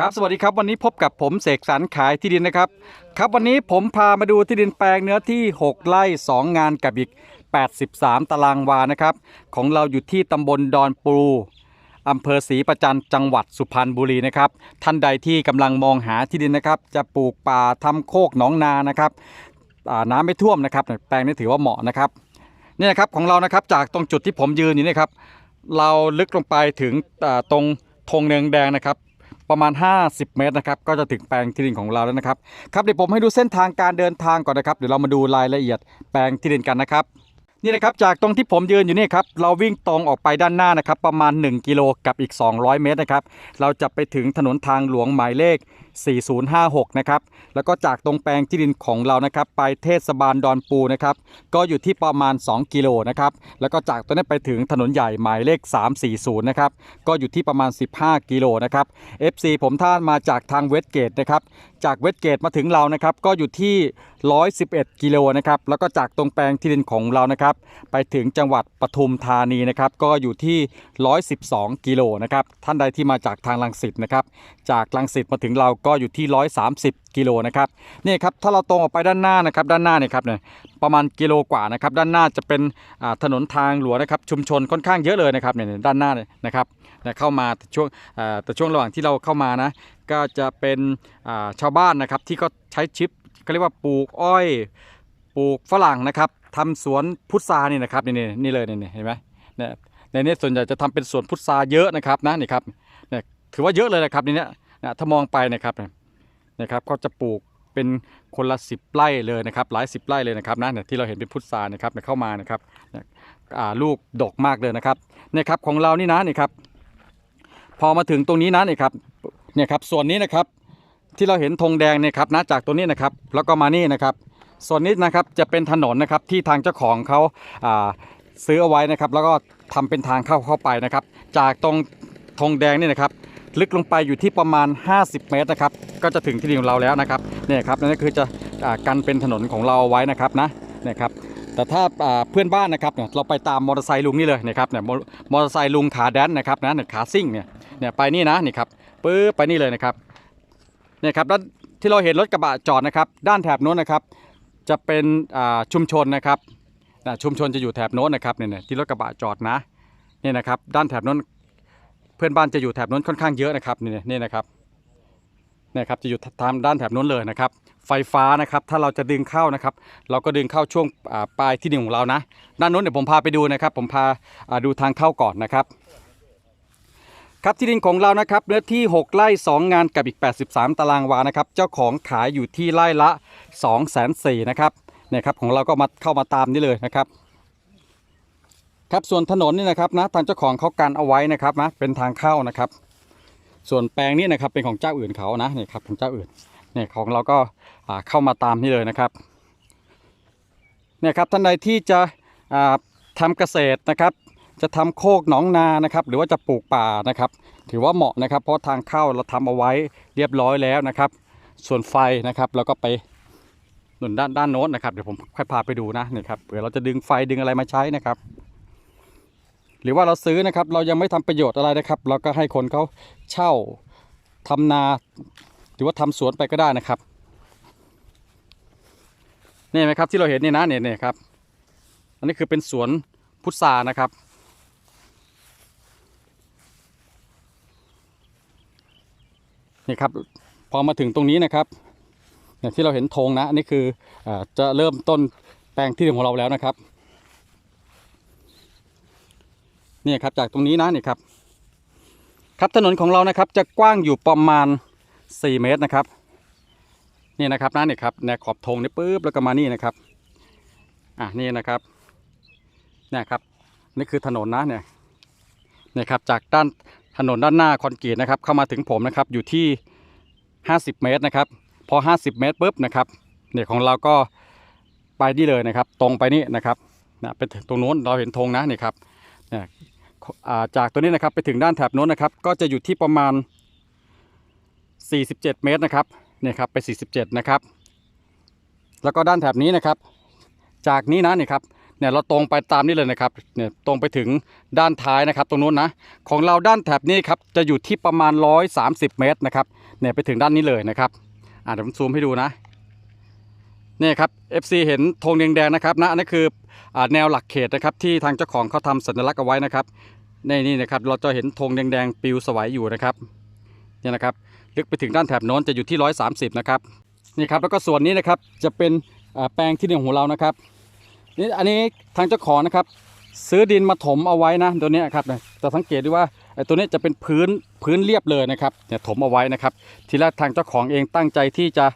ครับสวัสดีครับวันนี้พบกับผมเสกสรรขายที่ดินนะครับ ครับวันนี้ผมพามาดูที่ดินแปลงเนื้อที่ 6ไร่2 งานกับอีก 83 ตารางวานะครับ ของเราอยู่ที่ตำบลดอนปู อำเภอศรีประจันจังหวัดสุพรรณบุรีนะครับ ท่านใดที่กำลังมองหาที่ดินนะครับ จะปลูกป่าทำโคกหนองนานะครับน้ำไม่ท่วมนะครับ แปลงนี้ถือว่าเหมาะนะครับนี่นะครับของเรานะครับจากตรงจุดที่ผมยืนอยู่นี่ครับ เราลึกลงไปถึงตรงธงเนืองแดงนะครับ ประมาณ 50 เมตรนะครับก็จะถึงแปลงที่ดินของเราแล้วนะครับครับเดี๋ยวผมให้ดูเส้นทางการเดินทางก่อนนะครับเดี๋ยวเรามาดูรายละเอียดแปลงที่ดินกันนะครับนี่นะครับจากตรงที่ผมยืนอยู่นี่ครับเราวิ่งตรงออกไปด้านหน้านะครับประมาณ 1 กิโลกับอีก 200 เมตรนะครับเราจะไปถึงถนนทางหลวงหมายเลข 4056 นะครับ แล้วก็จากตรงแปลงที่ดินของเรานะครับไปเทศบาลดอนปูนะครับ ก็อยู่ที่ประมาณ 2 กิโลนะครับ แล้วก็จากตรงนี้ไปถึงถนนใหญ่หมายเลข 340 นะครับ ก็อยู่ที่ประมาณ 15 กิโลนะครับ FC ผมท่านมาจากทางเวสเกตนะครับ จากเวสเกตมาถึงเรานะครับก็อยู่ที่ 111 กิโลนะครับแล้วก็จากตรงแปลงที่ดินของเรานะครับ ไปถึงจังหวัดปทุมธานีนะครับก็อยู่ที่ 112 กิโลนะครับท่านใดที่มาจากทางลังสิตนะครับจากลังสิตมาถึงเราก็อยู่ที่ 130 กิโลนะครับนี่ครับถ้าเราตรงออกไปด้านหน้านะครับด้านหน้าเนี่ยครับเนี่ยประมาณกิโลกว่านะครับด้านหน้าจะเป็นถนนทางหลวงนะครับชุมชนค่อนข้างเยอะเลยนะครับเนี่ยด้านหน้าเนี่ยนะครับเนี่ยเข้ามาแต่ช่วงแต่ช่วงระหว่างที่เราเข้ามานะก็จะเป็นชาวบ้านนะครับที่ก็ใช้ชิปเขาเรียกว่าปลูกอ้อยปลูกฝรั่งนะครับทำสวนพุทรานี่นะครับนี่นี่นี่เลยนี่เห็นไหมเนี่ยในนี้ส่วนใหญ่จะทำเป็นสวนพุทราเยอะนะครับนะนี่ครับเนี่ยถือว่าเยอะเลยนะครับนี่เนี่ยนะถ้ามองไปนะครับเนี่ย นะครับก็จะปลูกเป็นคนละสิบไร่เลยนะครับหลายสิบไร่เลยนะครับนะเนี่ยที่เราเห็นเป็นพุทรานะครับเนี่ยเข้ามานะครับลูกดกมากเลยนะครับเนี่ยครับของเรานี่นะนี่ครับพอมาถึงตรงนี้นะนี่ครับเนี่ยครับส่วนนี้นะครับที่เราเห็นธงแดงเนี่ยครับนะจากตัวนี้นะครับแล้วก็มานี่นะครับ ส่วนนี้นะครับจะเป็นถนนนะครับที่ทางเจ้าของเขาอ่าซื้อเอาไว้นะครับ แล้วก็ทำเป็นทางเข้าเข้าไปนะครับ จากตรงธงแดงนี่นะครับ ลึกลงไปอยู่ที่ประมาณ 50 เมตรนะครับ ก็จะถึงที่ดินของเราแล้วนะครับเนี่ยครับนั่นก็คือจะอ่ากันเป็นถนนของเราเอาไว้นะครับนะเนี่ยครับแต่ถ้าเพื่อนบ้านนะครับเนี่ยเราไปตามมอเตอร์ไซค์ลุงนี่เลยนะครับเนี่ยมอเตอร์ไซค์ลุงขาแดนนะครับนะเนี่ยขาซิ่งเนี่ยเนี่ยไปนี่นะนี่ครับปื๊บไปนี่เลยนะครับเนี่ยครับแล้วที่เราเห็นรถกระบะจอดนะครับ ด้านแถบโน้นนะครับ จะเป็นชุมชนนะครับชุมชนจะอยู่แถบโน้นนะครับเนี่ยเนี่ยที่รถกระบะจอดนะเนี่ยนะครับ ด้านแถบโน้น เพื่อนบ้านจะอยู่แถบโน้นค่อนข้างเยอะนะครับนี่นี่นะครับนี่ครับจะอยู่ทางด้านแถบโน้นเลยนะครับ ไฟฟ้านะครับถ้าเราจะดึงเข้านะครับ เราก็ดึงเข้าช่วงปลายที่ดินของเรานะ ด้านโน้นเดี๋ยวผมพาไปดูนะครับ ผมพาาดูทางเข้าก่อนนะครับครับที่ดินของเรานะครับเนื้อที่ 6 ไร่ 2 งานกับอีก 83 ตารางวานะครับเจ้าของขายอยู่ที่ไร่ละ 2 4 0 0 0 0นะครับเนี่ยครับของเราก็มาเข้ามาตามนี่เลยนะครับ ครับส่วนถนนนี่นะครับนะทางเจ้าของเขากันเอาไว้นะครับนะเป็นทางเข้านะครับ ส่วนแปลงนี้นะครับเป็นของเจ้าอื่นเขานะนี่ครับของเจ้าอื่นเนี่ยของเราก็าเข้ามาตามนี่เลยนะครับเนี่ยครับท่านใดที่จะอ่าทำเกษตรนะครับ จะทำโคกหนองนานะครับ หรือว่าจะปลูกป่านะครับ ถือว่าเหมาะนะครับ เพราะทางเข้าเราทำเอาไว้เรียบร้อยแล้วนะครับ ส่วนไฟนะครับเราก็ไปหนุนด้านด้านโน้นนะครับเดี๋ยวผมค่อยพาไปดูนะนี่ครับเผื่อเราจะดึงไฟดึงอะไรมาใช้นะครับ รือว่าเราซื้อนะครับ เรายังไม่ทำประโยชน์อะไรนะครับ เราก็ให้คนเขาเช่าทำนา หรือว่าทำสวนไปก็ได้นะครับนี่ไหมครับที่เราเห็นนี่นะเนี่ยเนี่ยครับ อันนี้คือเป็นสวนพุทรานะครับ นี่ครับพอมาถึงตรงนี้นะครับเนี่ยที่เราเห็นธงนะอันนี้คืออาจะเริ่มต้นแปลงที่ดินของเราแล้วนะครับ นี่ครับจากตรงนี้นะนี่ครับ ครับถนนของเรานะครับจะกว้างอยู่ประมาณ 4 เมตรนะครับนี่นะครับนะนี่ครับแนวขอบธงนี่ปุ๊บแล้วก็มานี่นะครับอะนี่นะครับเนี่ยครับนี่คือถนนนะเนี่ยเนี่ยครับจากด้านถนนด้านหน้าคอนกรีตนะครับ เข้ามาถึงผมนะครับอยู่ที่ 50 เมตรนะครับ พอ 50 เมตรปุ๊บนะครับเนี่ยของเราก็ไปนี่เลยนะครับ ตรงไปนี่นะครับนะไปถึงตรงโน้นเราเห็นธงนะนี่ครับเนี่ย จากตัวนี้นะครับไปถึงด้านแถบโน้นนะครับ ก็จะอยู่ที่ประมาณ 47 เมตรนะครับเนี่ยครับไป 47 นะครับ แล้วก็ด้านแถบนี้นะครับ จากนี้นะนี่ยครับเนี่ยเราตรงไปตามนี้เลยนะครับเนี่ยตรงไปถึงด้านท้ายนะครับตรงนู้นนะของเราด้านแถบนี้ครับจะอยู่ที่ประมาณ 130 เมตรนะครับเนี่ยไปถึงด้านนี้เลยนะครับอ่าเดี๋ยวผมซูมให้ดูนะเนี่ยครับ FC เห็นธงแดงๆนะครับนะอันนั่นคือ แนวหลักเขตนะครับที่ทางเจ้าของเขาทำสัญลักษณ์เอาไว้นะครับในนี่นะครับเราจะเห็นธงแดงๆปิวสวายอยู่นะครับเนี่ยนะครับลึกไปถึงด้านแถบโน้นจะอยู่ที่ 130 นะครับนี่ครับแล้วก็ส่วนนี้นะครับจะเป็นแปลงที่หนึ่งของเรานะครับนี่อันนี้ทางเจ้าของนะครับซื้อดินมาถมเอาไว้นะตัวนี้ครับจะสังเกตดูว่าตัวนี้จะเป็นพื้นพื้นเรียบเลยนะครับเนี่ยถมเอาไว้นะครับ ทีแรกทางเจ้าของเองตั้งใจที่จะ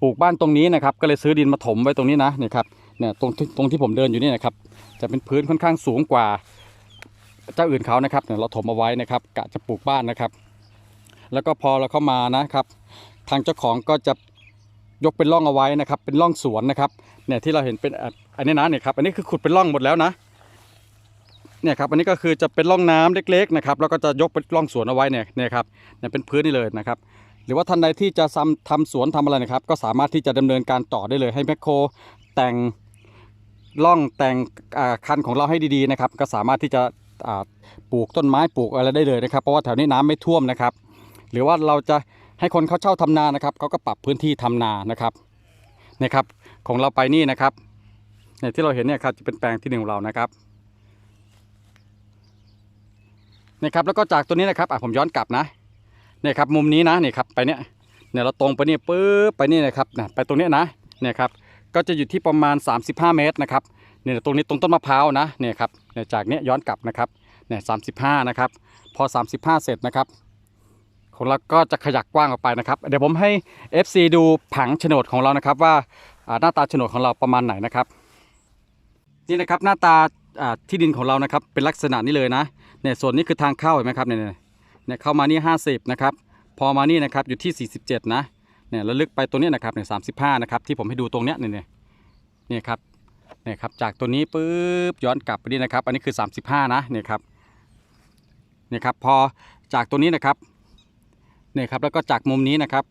ปลูกบ้านตรงนี้นะครับ ก็เลยซื้อดินมาถมไว้ตรงนี้นะนี่ครับ เนี่ยตรงที่ตรงที่ผมเดินอยู่นี่นะครับ จะเป็นพื้นค่อนข้างสูงกว่าเจ้าอื่นเขานะครับเนี่ยเราถมเอาไว้นะครับกะจะปลูกบ้านนะครับ แล้วก็พอเราเข้ามานะครับ ทางเจ้าของก็จะยกเป็นร่องเอาไว้นะครับ เป็นร่องสวนนะครับ เนี่ยที่เราเห็นเป็นอันนี้นะเนี่ยครับ อันนี้คือขุดเป็นร่องหมดแล้วนะเนี่ยครับอันนี้ก็คือจะเป็นร่องน้ำเล็กๆนะครับแล้วก็จะยกเป็นร่องสวนเอาไว้เนี่ยเนี่ยครับเนี่ยเป็นพื้นนี่เลยนะครับ หรือว่าท่านใดที่จะทำทำสวนทำอะไรนะครับ ก็สามารถที่จะดำเนินการต่อได้เลยให้แมคโครแต่ง ร่องแต่งคันของเราให้ดีๆนะครับ ก็สามารถที่จะปลูกต้นไม้ปลูกอะไรได้เลยนะครับ เพราะว่าแถวนี้น้ำไม่ท่วมนะครับ หรือว่าเราจะให้คนเขาเช่าทำนานะครับเขาก็ปรับพื้นที่ทำนานะครับนะครับ ของเราไปนี่นะครับเนี่ยที่เราเห็นเนี่ยครับจะเป็นแปลงที่หนึ่งของเรานะครับนี่ครับแล้วก็จากตัวนี้นะครับอะผมย้อนกลับนะเนี่ยครับมุมนี้นะนี่ครับไปเนี่ยเนี่ยเราตรงไปนี่ปึ๊บไปนี่นะครับนะไปตรงเนี้ยนะเนี่ยครับ ก็จะอยู่ที่ประมาณ 35 เมตรนะครับเนี่ยตรงนี้ตรงต้นมะพร้าวนะเนี่ยครับเนี่ยจากเนี้ยย้อนกลับนะครับเนี่ยสามสิบห้านะครับพอ 35 เสร็จนะครับของเราก็จะขยักกว้างออกไปนะครับ เดี๋ยวผมให้ FC ดูผังโฉนดของเรานะครับว่าหน้าตาโฉนดของเราประมาณไหนนะครับ นี่นะครับหน้าตาที่ดินของเรานะครับเป็นลักษณะนี้เลยนะเนี่ยส่วนนี้คือทางเข้าเห็นไหมครับเนี่ยเนี่ยเนี่ยเข้ามานี่ 50นะครับพอมานี่นะครับอยู่ที่ 47 นะ เนี่ยแล้วลึกไปตัวนี้นะครับเนี่ยสามสิบห้านะครับที่ผมให้ดูตรงเนี้ยเนี่ยเนี่ยครับเนี่ยครับจากตัวนี้ปุ๊บย้อนกลับไปนี่นะครับ อันนี้คือ 35 นะเนี่ยครับเนี่ยครับพอจากตัวนี้นะครับเนี่ยครับแล้วก็จากมุมนี้นะครับ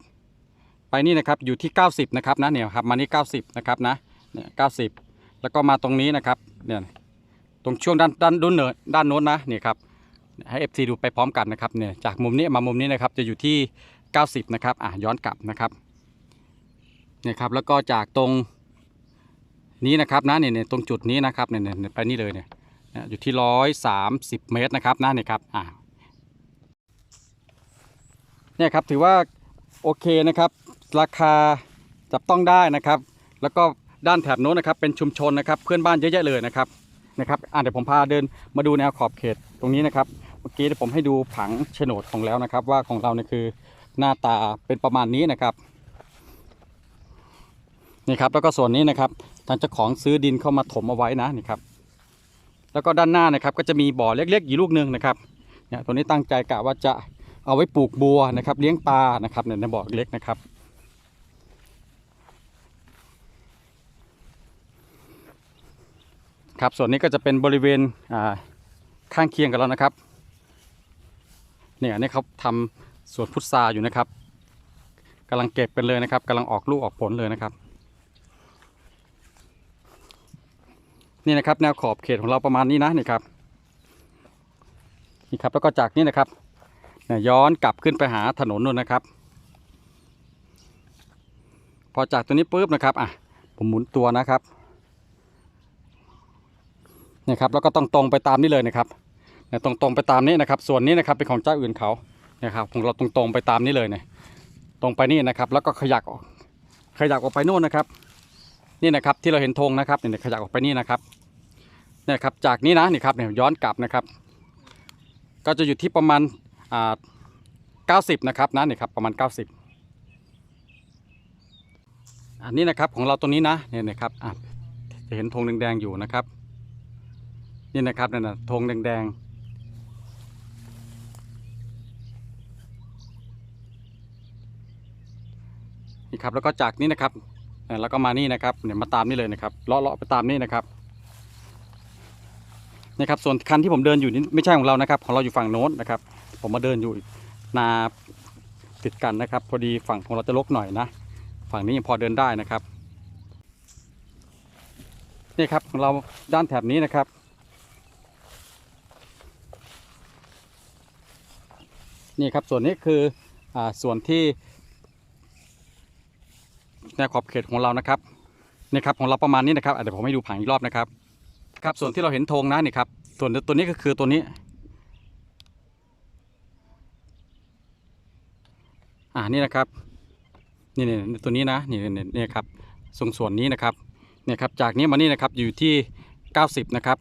ไปนี่นะครับอยู่ที่ 90 นะครับนะเนี่ยครับมานี่90 นะครับนะเนี่ย90แล้วก็มาตรงนี้นะครับเนี่ยตรงช่วงด้านด้านด้านเนินด้านโน้นนะเนี่ยครับให้ FC ดูไปพร้อมกันนะครับเนี่ยจากมุมนี้มามุมนี้นะครับจะอยู่ที่ 90 นะครับอะย้อนกลับนะครับเนี่ยครับแล้วก็จากตรงนี้นะครับนะเนี่ยเนี่ยตรงจุดนี้นะครับเนี่ยเนี่ยไปนี่เลยเนี่ยเนี่ยอยู่ที่ 130 เมตรนะครับนะเนี่ยครับอะเนี่ยครับถือว่าโอเคนะครับ ราคาจับต้องได้นะครับ แล้วก็ด้านแถบโน้นนะครับเป็นชุมชนนะครับเพื่อนบ้านเยอะแยะเลยนะครับนะครับอ่าเดี๋ยวผมพาเดินมาดูแนวขอบเขตตรงนี้นะครับ เมื่อกี้เดี๋ยวผมให้ดูผังโฉนดของแล้วนะครับ ว่าของเราเนี่ยคือ หน้าตาเป็นประมาณนี้นะครับนี่ครับแล้วก็ส่วนนี้นะครับทางเจ้าของซื้อดินเข้ามาถมเอาไว้นะนี่ครับ แล้วก็ด้านหน้านะครับก็จะมีบ่อเล็กๆอยู่ลูกหนึงนะครับเนี่ยตัวนี้ตั้งใจกะว่าจะเอาไว้ปลูกบัวนะครับ เลี้ยงปลานะครับเนี่ยในบ่อเล็กนะครับครับส่วนนี้ก็จะเป็นบริเวณข้างเคียงกับเรานะครับเนี่ยนนี่เขาทำ สวนพุทราอยู่นะครับกำลังเก็บกันเลยนะครับกำลังออกลูกออกผลเลยนะครับ นี่นะครับแนวขอบเขตของเราประมาณนี้นะนี่ครับนี่ครับแล้วก็จากนี้นะครับเนี่ยย้อนกลับขึ้นไปหาถนนนู่นนะครับ พอจากตัวนี้ปุ๊บนะครับอะผมหมุนตัวนะครับนี่ครับแล้วก็ต้องตรงไปตามนี้เลยนะครับเนี่ยตรงตรงๆไปตามนี้นะครับ ส่วนนี้นะครับเป็นของเจ้าอื่นเขา นี่ยครับของเราตรงๆไปตามนี้เลยเนี่ยตรงไปนี่นะครับ แล้วก็ขยักออกขยักออกไปโน่นนะครับ นี่นะครับที่เราเห็นธงนะครับเนี่ยขยักออกไปนี่นะครับเนี่ยครับจากนี้นะนี่ครับเนี่ยย้อนกลับนะครับ ก็จะอยู่ที่ประมาณอ่า90นะครับนะนี่ครับประมาณ90อันนี้นะครับของเราตรงนี้นะเนี่ยนะครับอะจะเห็นธงแดงๆอยู่นะครับ นี่นะครับนั่นนะธงแดงๆ นี่ครับแล้วก็จากนี้นะครับเนี่ยแล้วก็มานี่นะครับเนี่ยมาตามนี่เลยนะครับเลาะเลาะไปตามนี่นะครับนี่ครับส่วนคันที่ผมเดินอยู่นี่ไม่ใช่ของเรานะครับ ของเราอยู่ฝั่งโน้นนะครับ ผมมาเดินอยู่นาติดกันนะครับ พอดีฝั่งของเราจะลกหน่อยนะ ฝั่งนี้ยังพอเดินได้นะครับนี่ครับของเราด้านแถบนี้นะครับนี่ครับส่วนนี้คืออส่วนที่ แนวขอบเขตของเรานะครับนี่ครับของเราประมาณนี้นะครับอะเดี๋ยวผมให้ดูผังอีกรอบนะครับครับส่วนที่เราเห็นธงนะนี่ครับส่วนตัวนี้ก็คือตัวนี้อ่านี่นะครับนี่นี่นี่ตัวนี้นะนี่นี่นี่ครับส่วนส่วนนี้นะครับเนี่ยครับจากนี้มานี่นะครับอยู่ที่ 90 นะครับ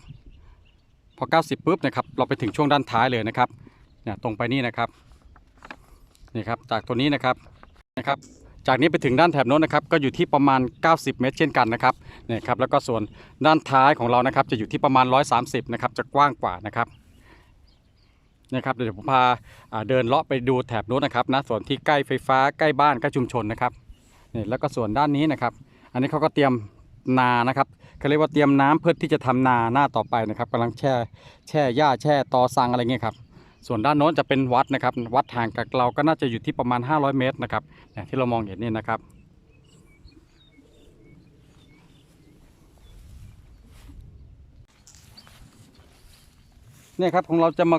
พอ 90ปุ๊บนะครับเราไปถึงช่วงด้านท้ายเลยนะครับเนี่ยตรงไปนี่นะครับนี่ครับจากตัวนี้นะครับนะครับ จากนี้ไปถึงด้านแถบโน้นนะครับก็อยู่ที่ประมาณ 90 เมตร เช่นกันนะครับเนี่ยครับแล้วก็ส่วนด้านท้ายของเรานะครับ จะอยู่ที่ประมาณ 130 นะครับจะกว้างกว่านะครับนี่ครับเดี๋ยวผมพาเดินเลาะไปดูแถบโน้นนะครับนะส่วนที่ใกล้ไฟฟ้าใกล้บ้านใกล้ชุมชนนะครับนี่แล้วก็ส่วนด้านนี้นะครับ อันนี้เขาก็เตรียมนานะครับเขาเรียกว่าเตรียมน้ำเพื่อที่จะทำนาหน้าต่อไปนะครับกำลังแช่แช่หญ้าแช่ตอสังอะไรเงี้ยครับ ส่วนด้านโน้นจะเป็นวัดนะครับ วัดห่างจากเราก็น่าจะอยู่ที่ประมาณ 500 เมตรนะครับที่เรามองเห็นนี่นะครับ เนี่ยครับของเราจะมา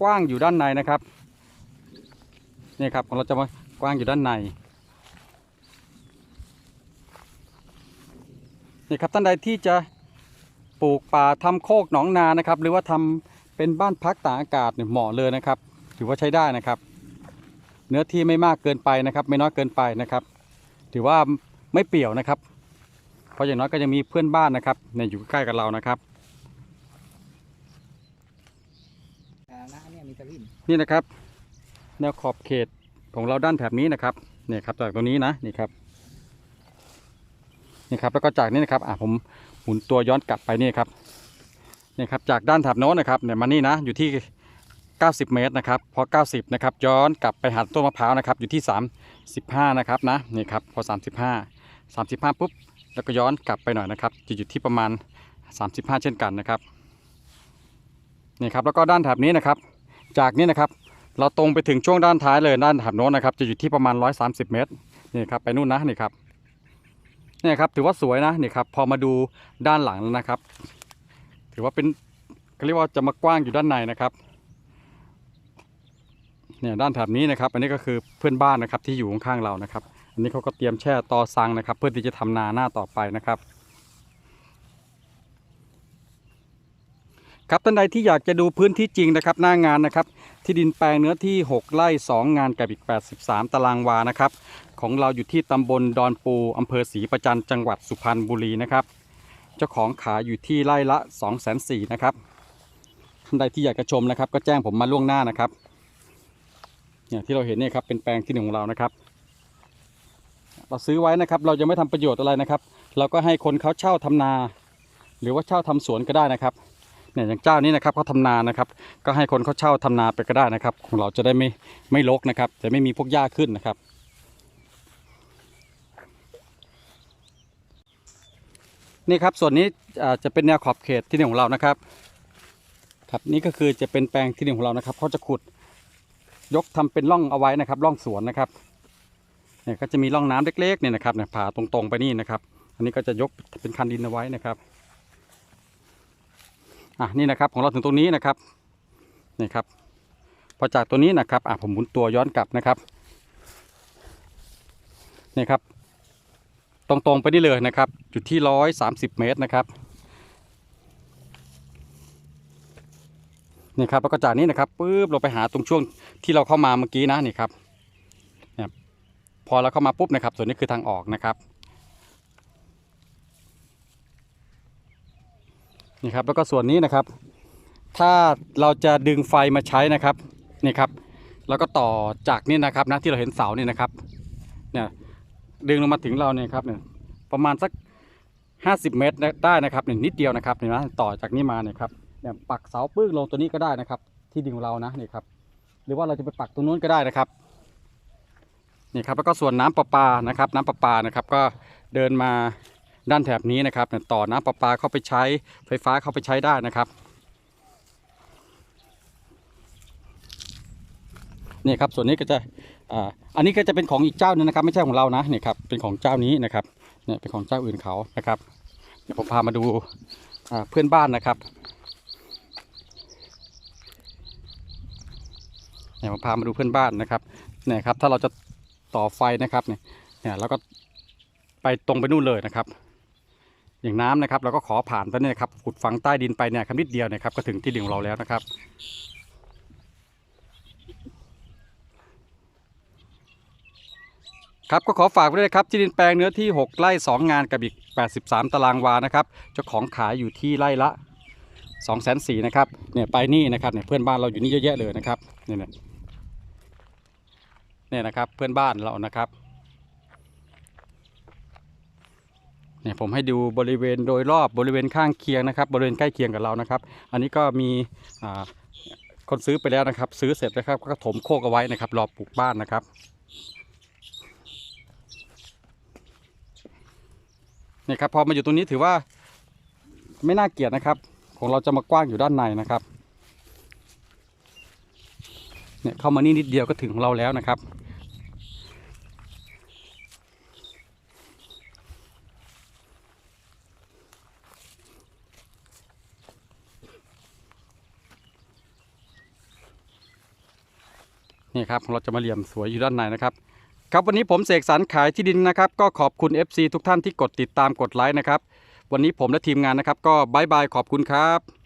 กว้างอยู่ด้านในนะครับเนี่ยครับของเราจะมากว้างอยู่ด้านในนี่ครับท่านใดที่จะปลูกป่าทำโคกหนองนานะครับ หรือว่าทำ เป็นบ้านพักตากอากาศเนี่ยเหมาะเลยนะครับ ถือว่าใช้ได้นะครับ เนื้อที่ไม่มากเกินไปนะครับ ไม่น้อยเกินไปนะครับ ถือว่าไม่เปี่ยวนะครับ เพราะอย่างน้อยก็ยังมีเพื่อนบ้านนะครับเนี่ยอยู่ใกล้กับเรานะครับอ่านะเนี่ยมีตะลิ่นนี่นะครับ แนวขอบเขตของเราด้านแถบนี้นะครับเนี่ยครับจากตรงนี้นะนี่ครับนี่ครับแล้วก็จากนี้นะครับอะผมหมุนตัวย้อนกลับไปนี่ครับ นี่ครับจากด้านแถบโน้นนะครับเนี่ยมานี่นะอยู่ที่ 90 เมตรนะครับพอ 90 นะครับย้อนกลับไปหาต้นมะพร้าวนะครับอยู่ที่ 35 นะครับนะนี่ครับพอ 35 35 ปุ๊บ แล้วก็ย้อนกลับไปหน่อยนะครับจะอยู่ที่ประมาณ 35 เช่นกันนะครับนี่ครับแล้วก็ด้านแถบนี้นะครับ จากนี้นะครับเราตรงไปถึงช่วงด้านท้ายเลยด้านแถบโน้นนะครับจะอยู่ที่ประมาณ 130 เมตรนี่ครับไปนู่นนะนี่ครับนี่ครับถือว่าสวยนะนี่ครับพอมาดูด้านหลังแล้วนะครับ ถือว่าเป็นเขาเรียกว่าจะมากว้างอยู่ด้านในนะครับเนี่ยด้านแถบนี้นะครับ อันนี้ก็คือเพื่อนบ้านนะครับที่อยู่ข้างๆเรานะครับ อันนี้เขาก็เตรียมแช่ตอซังนะครับ เพื่อที่จะทำนาหน้าต่อไปนะครับ ครับท่านใดที่อยากจะดูพื้นที่จริงนะครับ หน้างานนะครับ ที่ดินแปลงเนื้อที่ 6ไร่2 งานกับอีก 83 ตารางวานะครับ ของเราอยู่ที่ตำบลดอนปูอำเภอศรีประจันจังหวัดสุพรรณบุรีนะครับ เจ้าของขายอยู่ที่ไร่ละ2 4 0 0 0นนะครับท่านใดที่อยากจะชมนะครับ ก็แจ้งผมมาล่วงหน้านะครับเนี่ยที่เราเห็นเนี่ยครับเป็นแปลงที่หนึ่งของเรานะครับ เราซื้อไว้นะครับ เราจะไม่ทำประโยชน์อะไรนะครับ เราก็ให้คนเขาเช่าทำนา หรือว่าเช่าทำสวนก็ได้นะครับเนี่ยอย่างเจ้านี้นะครับเขาทำนานะครับ ก็ให้คนเขาเช่าทำนาไปก็ได้นะครับ ของเราจะได้ไม่ไม่รกนะครับ จะไม่มีพวกหญ้าขึ้นนะครับ นี่ครับส่วนนี้จะเป็นแนวขอบเขตที่หนึ่งของเรานะครับ ครับนี่ก็คือจะเป็นแปลงที่หนึ่งของเรานะครับเขาจะขุดยกทำเป็นร่องเอาไว้นะครับร่องสวนนะครับเนี่ยก็จะมีร่องน้ำเล็กๆเนี่ยนะครับเนี่ยผ่าตรงๆไปนี่นะครับ อันนี้ก็จะยกเป็นคันดินเอาไว้นะครับอะนี่นะครับของเราถึงตรงนี้นะครับนี่ครับพอจากตัวนี้นะครับอะผมหมุนตัวย้อนกลับนะครับนี่ครับ ตรงๆไปนี่เลยนะครับอยู่ที่ร้อยสามสิบเมตรนะครับนี่ครับแล้วก็จากนี้นะครับปุ๊บเราไปหาตรงช่วงที่เราเข้ามาเมื่อกี้นะนี่ครับเนี่ยพอเราเข้ามาปุ๊บนะครับ ส่วนนี้คือทางออกนะครับนี่ครับแล้วก็ส่วนนี้นะครับ ถ้าเราจะดึงไฟมาใช้นะครับนี่ครับ แล้วก็ต่อจากนี่นะครับนะที่เราเห็นเสานี่นะครับเนี่ย ดึงลงมาถึงเราเนี่ยครับเนี่ยประมาณสัก 50 เมตรได้นะครับเนี่ยนิดเดียวนะครับเห็นไหมต่อจากนี้มาเนี่ยครับเนี่ยปักเสาปึ้งลงตัวนี้ก็ได้นะครับ ที่ดึงของเรานะนี่ครับหรือว่าเราจะไปปักตรงนู้นก็ได้นะครับนี่ครับแล้วก็ส่วนน้ำประปานะครับ น้ำประปานะครับก็เดินมาด้านแถบนี้นะครับเนี่ยต่อน้ำประปาเข้าไปใช้ไฟฟ้าเข้าไปใช้ได้นะครับนี่ครับส่วนนี้ก็จะ อ่าอันนี้ก็จะเป็นของอีกเจ้าหนึงนะครับ ไม่ใช่ของเรานะเนี่ยครับเป็นของเจ้านี้นะครับเนี่ยเป็นของเจ้าอื่นเขานะครับเดี๋ยวผมพามาดูเพื่อนบ้านนะครับเนี่ยผมพามาดูเพื่อนบ้านนะครับเนี่ยครับถ้าเราจะต่อไฟนะครับเนี่ยเนี่ยเราก็ไปตรงไปนู่นเลยนะครับ อย่างน้ำนะครับเราก็ขอผ่านไปเนี่ยครับขุดฝังใต้ดินไปเนี่ยครับนิดเดียวนะครับก็ถึงที่ดินของเราแล้วนะครับ ครับก็ขอฝากไว้ด้วยครับที่ดินแปลงเนื้อที่ 6 ไร่ 2 งานกับอีก 83 ตารางวานะครับเจ้าของขายอยู่ที่ไร่ละ2 4 0 0 0นนะครับเนี่ยไปนี่นะครับเนี่ยเพื่อนบ้านเราอยู่นี่เยอะแยะเลยนะครับเนี่ยเนี่ยเนี่ยนะครับเพื่อนบ้านเรานะครับเนี่ยผมให้ดูบริเวณโดยรอบบริเวณข้างเคียงนะครับ บริเวณใกล้เคียงกับเรานะครับ อันนี้ก็มีอ่าคนซื้อไปแล้วนะครับ ซื้อเสร็จนะครับก็ถมโคกเอาไว้นะครับรอปลูกบ้านนะครับ นี่ยครับพอมาอยู่ตรงนี้ถือว่าไม่น่าเกลียดนะครับ ของเราจะมากว้างอยู่ด้านในนะครับ เนี่ยเข้ามานี่นิดเดียวก็ถึงของเราแล้วนะครับ นี่ครับของเราจะมาเหลี่ยมสวยอยู่ด้านในนะครับ ครับวันนี้ผมเสกสรรขายที่ดินนะครับ ก็ขอบคุณ FC ทุกท่านที่กดติดตามกดไลค์นะครับ วันนี้ผมและทีมงานนะครับ ก็บายบายขอบคุณครับ